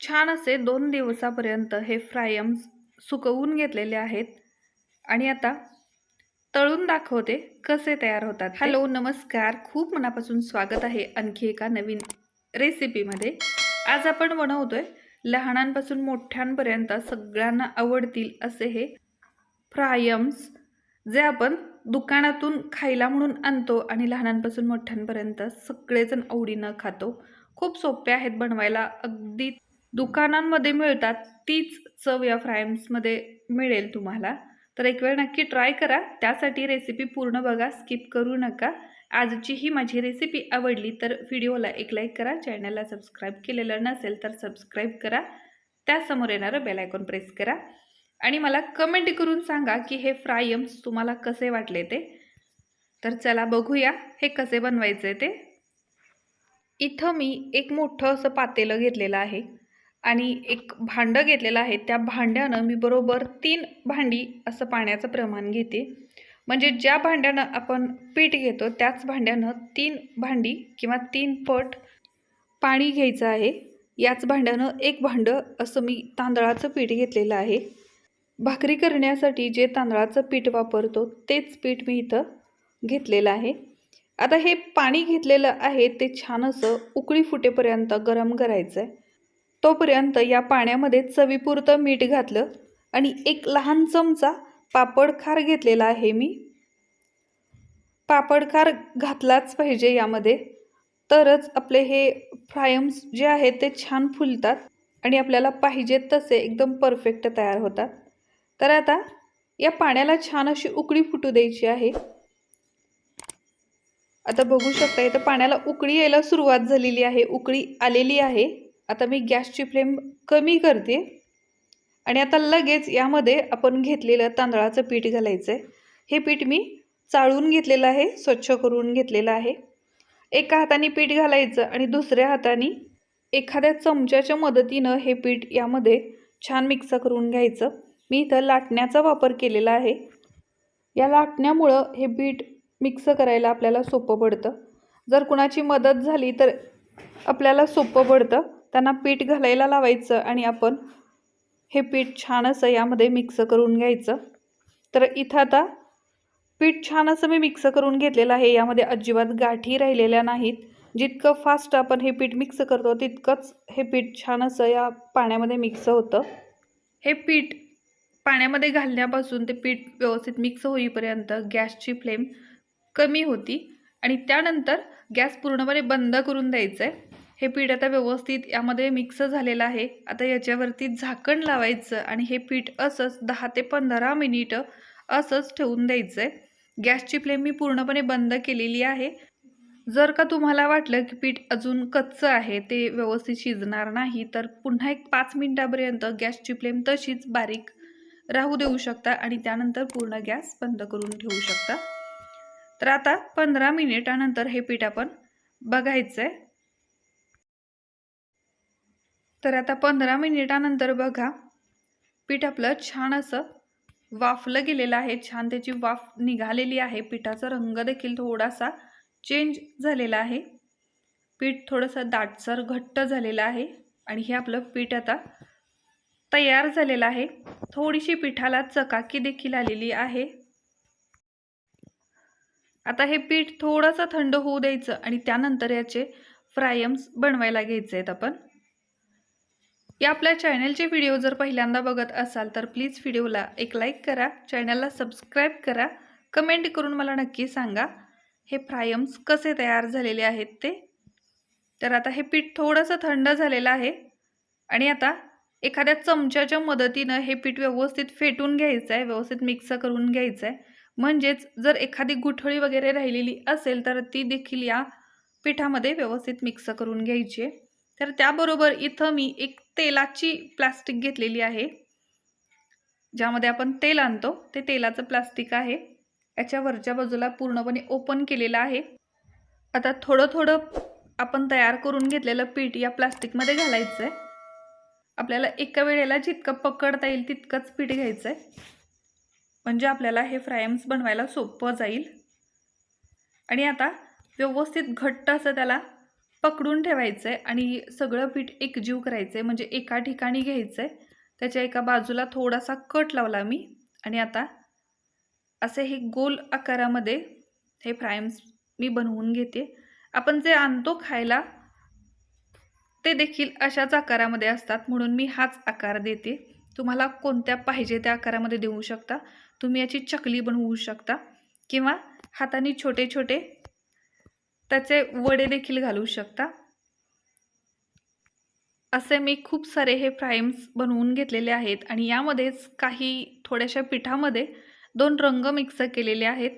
छान असे दोन दिवसापर्यंत हे फ्रायम्स सुकवून घेतलेले आहेत. आणि आता तळून दाखवते कसे तयार होतात हॅलो नमस्कार. खूप मनापासून स्वागत आहे आणखी एका नवीन रेसिपीमध्ये आज आपण बनवतोय लहानांपासून मोठ्यांपर्यंत सगळ्यांना आवडतील असे हे फ्रायम्स जे आपण दुकानातून खायला म्हणून आणतो आणि लहानांपासून मोठ्यांपर्यंत सगळेजण आवडीनं खातो. खूप सोपे आहेत बनवायला. अगदी दुकानांमध्ये मिळतात तीच चव या फ्रायम्समध्ये मिळेल तुम्हाला. तर एक वेळ नक्की ट्राय करा त्यासाठी रेसिपी पूर्ण बघा स्किप करू नका. आजची ही माझी रेसिपी आवडली तर व्हिडिओला एक लाईक करा चॅनलला सबस्क्राईब केलेलं नसेल तर सबस्क्राईब करा. त्यासमोर येणारं बेल आयकॉन प्रेस करा. आणि मला कमेंट करून सांगा की हे फ्रायम्स तुम्हाला कसे वाटले ते. तर चला बघूया हे कसे बनवायचे ते. इथं मी एक मोठं असं पातेलं घेतलेलं आहे. आणि एक भांडं घेतलेलं आहे. त्या भांड्यानं मी बरोबर तीन भांडी असं पाण्याचं प्रमाण घेते. म्हणजे ज्या भांड्यानं आपण पीठ घेतो त्याच भांड्यानं तीन भांडी किंवा तीन पट पाणी घ्यायचं आहे. याच भांड्यानं एक भांडं असं मी तांदळाचं पीठ घेतलेलं आहे. भाकरी करण्यासाठी जे तांदळाचं पीठ वापरतो तेच पीठ मी इथं घेतलेलं आहे. आता हे पाणी घेतलेलं आहे ते छान असं उकळी फुटेपर्यंत गरम करायचं आहे तोपर्यंत या पाण्यामध्ये चवीपुरतं मीठ घातलं आणि एक लहान चमचा पापड खार घेतलेला आहे मी. पापड खार घातलाच पाहिजे यामध्ये. तरच आपले हे फ्रायम्स जे आहेत ते छान फुलतात आणि आपल्याला पाहिजे तसे एकदम परफेक्ट तयार होतात. तर आता या पाण्याला छान अशी उकळी फुटू द्यायची आहे. आता बघू शकता इथं पाण्याला उकळी यायला सुरुवात झालेली आहे उकळी आलेली आहे. आता मी गॅसची फ्लेम कमी करते. आणि आता लगेच यामध्ये आपण घेतलेलं तांदळाचं पीठ घालायचं आहे हे पीठ मी चाळून घेतलेलं आहे स्वच्छ करून घेतलेलं आहे. एका हाताने पीठ घालायचं आणि दुसऱ्या हाताने एखाद्या चमच्याच्या मदतीनं हे पीठ यामध्ये छान मिक्स करून घ्यायचं. मी इथं लाटण्याचा वापर केलेला आहे. या लाटण्यामुळं हे पीठ मिक्स करायला आपल्याला सोपं पडतं. जर कुणाची मदत झाली तर आपल्याला सोपं पडतं. त्यांना पीठ घालायला लावायचं आणि आपण हे पीठ छान असं यामध्ये मिक्स करून घ्यायचं. तर इथं आता पीठ छान असं मी मिक्स करून घेतलेलं आहे. यामध्ये अजिबात गाठी राहिलेल्या नाहीत. जितकं फास्ट आपण हे पीठ मिक्स करतो तितकंच हे पीठ छान असं या पाण्यामध्ये मिक्स होतं. हे पीठ पाण्यामध्ये घालण्यापासून ते पीठ व्यवस्थित मिक्स होईपर्यंत गॅसची फ्लेम कमी होती. आणि त्यानंतर गॅस पूर्णपणे बंद करून द्यायचं आहे हे पीठ आता व्यवस्थित यामध्ये मिक्स झालेलं आहे. आता याच्यावरती झाकण लावायचं आणि हे पीठ असंच दहा ते पंधरा मिनिटं असंच ठेवून द्यायचं आहे गॅसची फ्लेम मी पूर्णपणे बंद केलेली आहे. जर का तुम्हाला वाटलं की पीठ अजून कच्चं आहे ते व्यवस्थित शिजणार नाही तर पुन्हा एक पाच मिनटापर्यंत गॅसची फ्लेम तशीच बारीक राहू देऊ शकता आणि त्यानंतर पूर्ण गॅस बंद करून ठेवू शकता. तर आता पंधरा मिनिटानंतर हे पीठ आपण बघायचं आहे तर आता पंधरा मिनिटानंतर बघा पीठ आपलं छान असं वाफलं गेलेलं आहे छान त्याची वाफ निघालेली आहे. पिठाचा रंग देखील थोडासा चेंज झालेला आहे. पीठ थोडंसं दाटसर घट्ट झालेलं आहे आणि हे आपलं पीठ आता तयार झालेलं आहे. थोडीशी पिठाला चकाकी देखील आलेली आहे. आता हे पीठ थोडंसं थंड होऊ द्यायचं आणि त्यानंतर याचे फ्रायम्स बनवायला घ्यायचे आहेत आपण. या आपल्या चॅनलचे व्हिडिओ जर पहिल्यांदा बघत असाल तर प्लीज व्हिडिओला एक लाईक करा चॅनलला सबस्क्राईब करा कमेंट करून मला नक्की सांगा. हे फ्रायम्स कसे तयार झालेले आहेत ते? तर आता हे पीठ थोडंसं थंड झालेलं आहे आणि आता एखाद्या चमच्याच्या मदतीनं हे पीठ व्यवस्थित फेटून घ्यायचं आहे व्यवस्थित मिक्स करून घ्यायचं आहे म्हणजेच जर एखादी गुठळी वगैरे राहिलेली असेल तर ती देखील या पिठामध्ये व्यवस्थित मिक्स करून घ्यायची आहे. तर त्याबरोबर इथं मी एक तेलाची प्लास्टिक घेतलेली आहे. ज्यामध्ये आपण तेल आणतो ते तेलाचं प्लास्टिक आहे. याच्या वरच्या बाजूला पूर्णपणे ओपन केलेलं आहे. आता थोडं थोडं आपण तयार करून घेतलेलं पीठ या प्लास्टिकमध्ये घालायचं आहे आपल्याला एका वेळेला जितकं पकडता येईल तितकंच पीठ घ्यायचं आहे म्हणजे आपल्याला हे फ्रायम्स बनवायला सोपं जाईल. आणि आता व्यवस्थित घट्ट असं त्याला पकडून ठेवायचं आहे आणि सगळं पीठ एकजीव करायचं आहे म्हणजे एका ठिकाणी घ्यायचं आहे त्याच्या एका बाजूला थोडासा कट लावला मी. आणि आता असे हे गोल आकारामध्ये हे फ्रायम्स मी बनवून घेते. आपण जे आणतो खायला ते देखील अशाच आकारामध्ये असतात. म्हणून मी हाच आकार देते. तुम्हाला कोणत्या पाहिजे त्या आकारामध्ये देऊ शकता. तुम्ही याची चकली बनवू शकता. किंवा हाताने छोटे छोटे त्याचे वडे देखील घालू शकता. असे मी खूप सारे हे प्राईम्स बनवून घेतलेले आहेत आणि यामध्येच काही थोड्याशा पिठामध्ये दोन रंग मिक्स केलेले आहेत.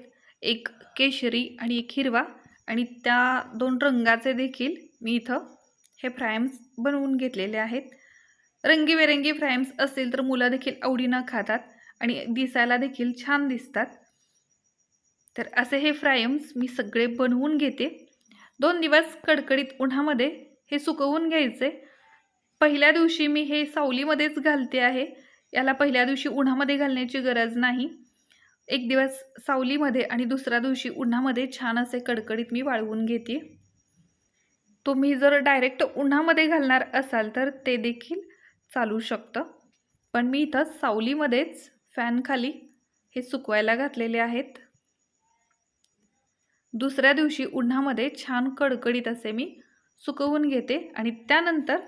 एक केशरी आणि एक हिरवा आणि त्या दोन रंगाचे देखील मी इथं हे फ्रायम्स बनवून घेतलेले आहेत. रंगीबेरंगी फ्रायम्स असतील तर मुलं देखील आवडीनं खातात आणि दिसायला देखील छान दिसतात. तर असे हे फ्रायम्स मी सगळे बनवून घेते. दोन दिवस कडकडीत उन्हामध्ये हे सुकवून घ्यायचे. पहिल्या दिवशी मी हे सावलीमध्येच घालते आहे. याला पहिल्या दिवशी उन्हामध्ये घालण्याची गरज नाही. एक दिवस सावलीमध्ये आणि दुसऱ्या दिवशी उन्हामध्ये छान असे कडकडीत मी वाळवून घेते. तुम्ही जर डायरेक्ट उन्हामध्ये घालणार असाल तर ते देखील चालू शकतं. पण मी इथं सावलीमध्येच फॅनखाली हे सुकवायला घातलेले आहेत. दुसऱ्या दिवशी उन्हामध्ये छान कडकडीत असे मी सुकवून घेते आणि त्यानंतर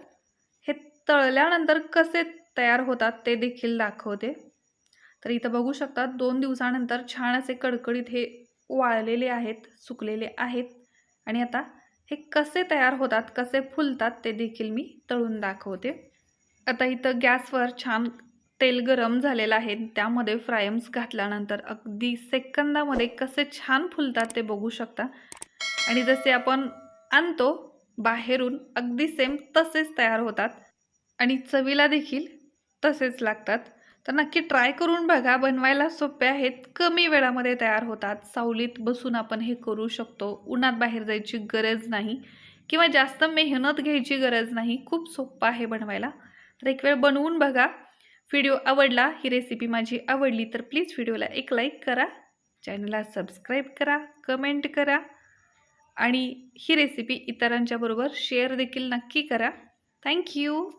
हे तळल्यानंतर कसे तयार होतात ते देखील दाखवते. तर इथं बघू शकतात दोन दिवसानंतर छान असे कडकडीत हे वाळलेले आहेत सुकलेले आहेत. आणि आता हे कसे तयार होतात कसे फुलतात ते देखील मी तळून दाखवते. आता इथं गॅसवर छान तेल गरम झालेलं आहे. त्यामध्ये फ्रायम्स घातल्यानंतर अगदी सेकंदामध्ये कसे छान फुलतात ते बघू शकता. आणि जसे आपण आणतो बाहेरून अगदी सेम तसेच तयार होतात. आणि चवीला देखील तसेच लागतात. तर नक्की ट्राय करून बघा. बनवायला सोपे आहेत. कमी वेळामध्ये तयार होतात. सावलीत बसून आपण हे करू शकतो. उन्हात बाहेर जायची गरज नाही. किंवा जास्त मेहनत घ्यायची गरज नाही. खूप सोपं आहे बनवायला. तर एक वेळ बनवून बघा. व्हिडिओ आवडला ही रेसिपी माझी आवडली तर प्लीज व्हिडिओला एक लाईक करा चॅनलला सबस्क्राईब करा कमेंट करा आणि ही रेसिपी इतरांच्याबरोबर शेअर देखील नक्की करा. थँक्यू